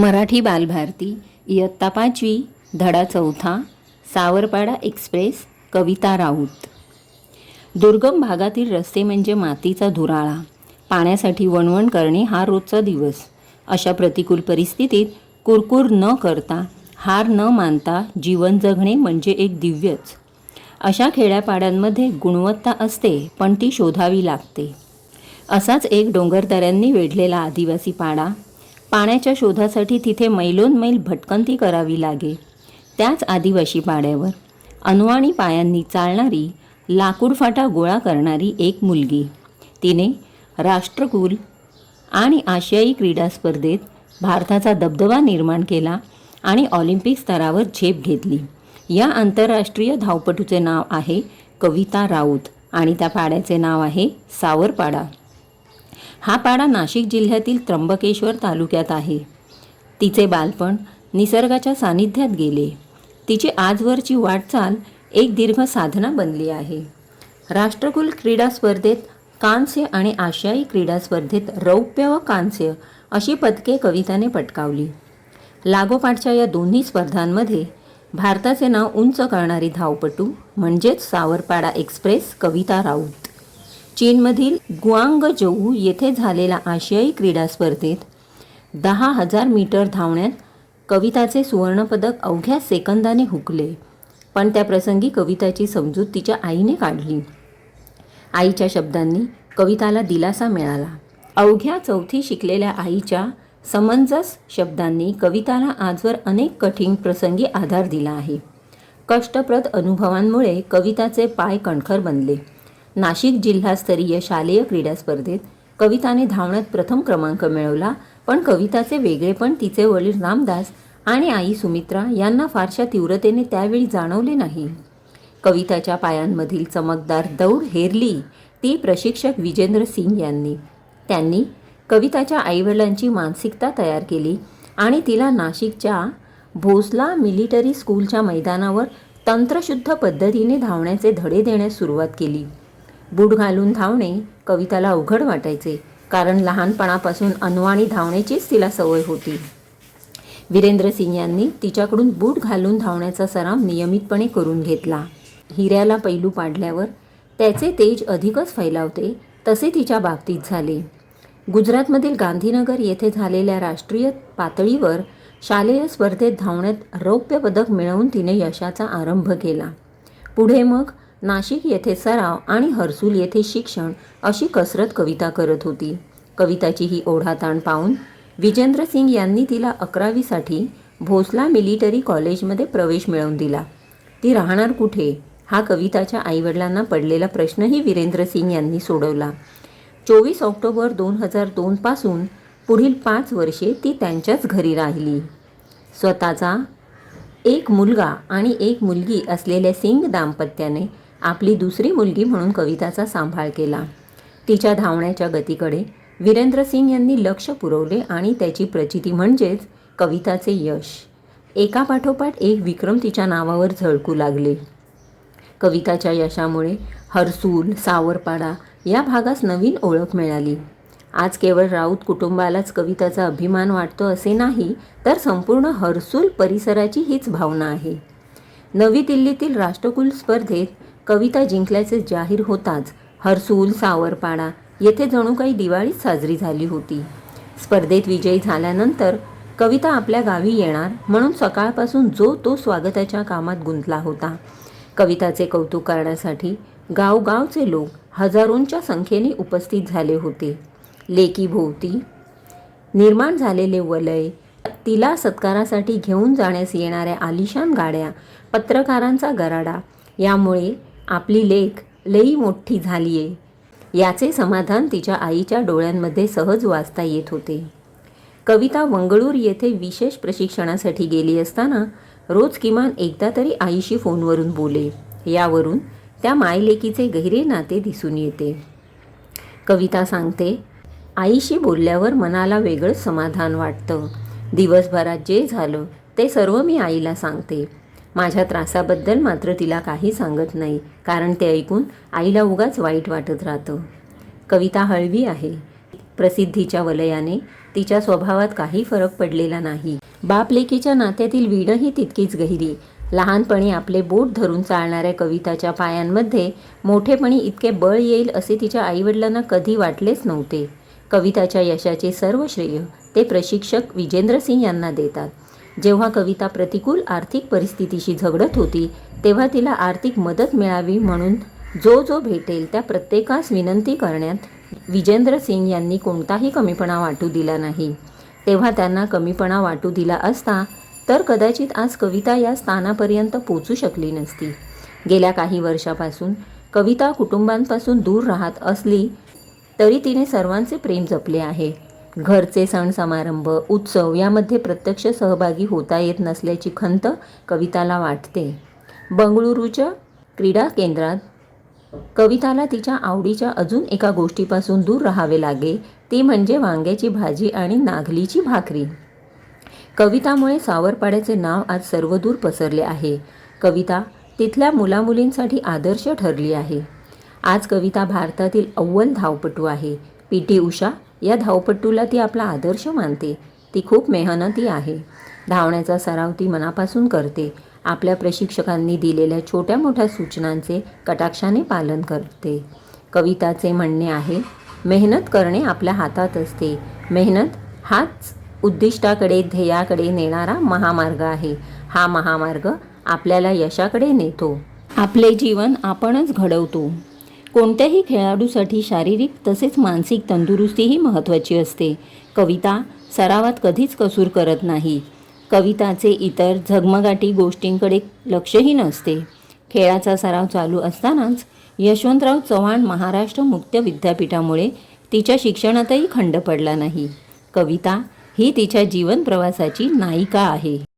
मराठी बालभारती इयत्ता पाचवी धडा चौथा सावरपाडा एक्सप्रेस कविता राऊत. दुर्गम भागातील रस्ते म्हणजे मातीचा धुराळा. पाण्यासाठी वणवण करणे हा रोजचा दिवस. अशा प्रतिकूल परिस्थितीत कुरकुर न करता हार न मानता जीवन जगणे म्हणजे एक दिव्यच. अशा खेड्यापाड्यांमध्ये गुणवत्ता असते पण ती शोधावी लागते. असाच एक डोंगरदऱ्यांनी वेढलेला आदिवासी पाडा पाण्याच्या शोधासाठी तिथे मैलोन मैल भटकंती करावी लागे. त्याच आदिवासी पाड्यावर. अनुवाणी पायांनी चालणारी लाकूड फाटा गोळा करणारी एक मुलगी. तिने राष्ट्रकुल आणि आशियाई क्रीडा स्पर्धेत भारताचा दबदबा निर्माण केला आणि ऑलिम्पिक स्तरावर झेप घेतली. या आंतरराष्ट्रीय धावपटूचे नाव आहे कविता राऊत आणि त्या पाड्याचे नाव आहे सावरपाडा. हा पाडा नाशिक जिल्ह्यातील त्र्यंबकेश्वर तालुक्यात आहे. तिचे बालपण निसर्गाच्या सानिध्यात गेले. तिची आजवरची वाटचाल एक दीर्घ साधना बनली आहे. राष्ट्रकुल क्रीडा स्पर्धेत कांस्य आणि आशियाई क्रीडा स्पर्धेत रौप्य व कांस्य अशी पदके कविताने पटकावली. लागोपाठच्या या दोन्ही स्पर्धांमध्ये भारताचे नाव उंच करणारी धावपटू म्हणजेच सावरपाडा एक्सप्रेस कविता राऊत. चीनमधील गुआंगजोऊ येथे झालेल्या आशियाई क्रीडा स्पर्धेत दहा हजार मीटर धावण्यात कविताचे सुवर्णपदक अवघ्या सेकंदाने हुकले. पण त्या प्रसंगी कविताची समजूत तिच्या आईने काढली. आईच्या शब्दांनी कविताला दिलासा मिळाला. अवघ्या चौथी शिकलेल्या आईच्या समंजस शब्दांनी कविताला आजवर अनेक कठीण प्रसंगी आधार दिला आहे. कष्टप्रद अनुभवांमुळे कविताचे पाय कणखर बनले. नाशिक जिल्हास्तरीय शालेय क्रीडा स्पर्धेत कविताने धावण्यात प्रथम क्रमांक मिळवला पण कविताचे वेगळेपण तिचे वडील रामदास आणि आई सुमित्रा यांना फारशा तीव्रतेने त्यावेळी जाणवले नाही. कविताच्या पायांमधील चमकदार दौड हेरली ती प्रशिक्षक विजेंद्र सिंग यांनी. त्यांनी कविताच्या आईवडिलांची मानसिकता तयार केली आणि तिला नाशिकच्या भोसला मिलिटरी स्कूलच्या मैदानावर तंत्रशुद्ध पद्धतीने धावण्याचे धडे देण्यास सुरुवात केली. बूट घालून धावणे कविताला अवघड वाटायचे कारण लहानपणापासून अनवाणी धावण्याचीच तिला सवय होती. वीरेंद्र सिंग यांनी तिच्याकडून बूट घालून धावण्याचा सराव नियमितपणे करून घेतला. हिऱ्याला पैलू पाडल्यावर त्याचे तेज अधिकच फैलावते तसे तिच्या बाबतीत झाले. गुजरातमधील गांधीनगर येथे झालेल्या राष्ट्रीय पातळीवर शालेय स्पर्धेत धावण्यात रौप्य पदक मिळवून तिने यशाचा आरंभ केला. पुढे मग नाशिक येथे सराव आणि हर्सूल येथे शिक्षण अशी कसरत कविता करत होती. कविताची ही ओढाताण पाहून विजेंद्र सिंग यांनी तिला अकरावीसाठी भोसला मिलिटरी कॉलेजमध्ये प्रवेश मिळवून दिला. ती राहणार कुठे? हा कविताच्या आईवडिलांना पडलेला प्रश्नही वीरेंद्र सिंग यांनी सोडवला. चोवीस ऑक्टोबर दोन हजार दोनपासून पुढील पाच वर्षे ती त्यांच्याच घरी राहिली. स्वतःचा एक मुलगा आणि एक मुलगी असलेल्या सिंग दाम्पत्याने आपली दुसरी मुलगी म्हणून कविताचा सांभाळ केला. तिच्या धावण्याच्या गतीकडे वीरेंद्र सिंग यांनी लक्ष पुरवले आणि त्याची प्रचिती म्हणजेच कविताचे यश. एकापाठोपाठ एक विक्रम तिच्या नावावर झळकू लागले. कविताच्या यशामुळे हर्सूल सावरपाडा या भागास नवीन ओळख मिळाली. आज केवळ राऊत कुटुंबालाच कविताचा अभिमान वाटतो असे नाही तर संपूर्ण हर्सूल परिसराची हीच भावना आहे. नवी दिल्लीतील राष्ट्रकुल स्पर्धेत कविता जिंकल्याचे जाहीर होताच हर्सूल सावरपाडा येथे जणू काही दिवाळीच साजरी झाली होती. स्पर्धेत विजयी झाल्यानंतर कविता आपल्या गावी येणार म्हणून सकाळपासून जो तो स्वागताच्या कामात गुंतला होता. कविताचे कौतुक करण्यासाठी गावगावचे लोक हजारोंच्या संख्येने उपस्थित झाले होते. लेकीभोवती निर्माण झालेले वलय तिला सत्कारासाठी घेऊन जाण्यास येणाऱ्या आलिशान गाड्या पत्रकारांचा गराडा यामुळे आपली लेख लई मोठी झाली आहे याचे समाधान तिच्या आईच्या डोळ्यांमध्ये सहज वाचता येत होते. कविता मंगळूर येथे विशेष प्रशिक्षणासाठी गेली असताना रोज किमान एकदा तरी आईशी फोनवरून बोले. यावरून त्या मायलेकीचे गहिरे नाते दिसून येते. कविता सांगते आईशी बोलल्यावर मनाला वेगळंच समाधान वाटतं. दिवसभरात जे झालं ते सर्व मी आईला सांगते. माझ्या त्रासाबद्दल मात्र तिला काही सांगत नाही कारण ते ऐकून आईला उगाच वाईट वाटत राहतं. कविता हळवी आहे. प्रसिद्धीच्या वलयाने तिच्या स्वभावात काही फरक पडलेला नाही. बाप लेकीच्या नात्यातील वीणही तितकीच गहिरी. लहानपणी आपले बोट धरून चालणाऱ्या कविताच्या पायांमध्ये मोठेपणी इतके बळ येईल असे तिच्या आईवडिलांना कधी वाटलेच नव्हते. कविताच्या यशाचे सर्व श्रेय ते प्रशिक्षक विजेंद्र सिंग यांना देतात. जेव्हा कविता प्रतिकूल आर्थिक परिस्थितीशी झगडत होती तेव्हा तिला आर्थिक मदत मिळावी म्हणून जो जो भेटेल त्या प्रत्येकास विनंती करण्यात विजेंद्र सिंग यांनी कोणताही कमीपणा वाटू दिला नाही. तेव्हा त्यांना कमीपणा वाटू दिला असता तर कदाचित आज कविता या स्थानापर्यंत पोचू शकली नसती. गेल्या काही वर्षापासून कविता कुटुंबांपासून दूर राहत असली तरी तिने सर्वांचे प्रेम जपले आहे. घरचे सण समारंभ उत्सव यामध्ये प्रत्यक्ष सहभागी होता येत नसल्याची खंत कविताला वाटते. बंगळुरूच्या क्रीडा केंद्रात कविताला तिच्या आवडीच्या अजून एका गोष्टीपासून दूर राहावे लागे ती म्हणजे वांग्याची भाजी आणि नागलीची भाकरी. कवितामुळे सावरपाड्याचे नाव आज सर्वदूर पसरले आहे. कविता तिथल्या मुलामुलींसाठी आदर्श ठरली आहे. आज कविता भारतातील अव्वल धावपटू आहे. पी. टी. उषा या धावपटूला ती आपला आदर्श मानते. ती खूप मेहनती आहे. धावण्याचा सराव ती मनापासून करते. आपल्या प्रशिक्षकांनी दिलेल्या छोट्या मोठ्या सूचनांचे कटाक्षाने पालन करते. कविताचे म्हणणे आहे मेहनत करणे आपल्या हातात असते. मेहनत हाच उद्दिष्टाकडे ध्येयाकडे नेणारा महामार्ग आहे. हा महामार्ग आपल्याला यशाकडे नेतो. आपले जीवन आपणच घडवतो. कोणत्याही खेळाडूसाठी शारीरिक तसेच मानसिक तंदुरुस्तीही महत्त्वाची असते. कविता सरावात कधीच कसूर करत नाही. कविताचे इतर झगमगाटी गोष्टींकडे लक्षही नसते. खेळाचा सराव चालू असतानाच यशवंतराव चव्हाण महाराष्ट्र मुक्त विद्यापीठामुळे तिच्या शिक्षणातही खंड पडला नाही. कविता ही तिच्या जीवन प्रवासाची नायिका आहे.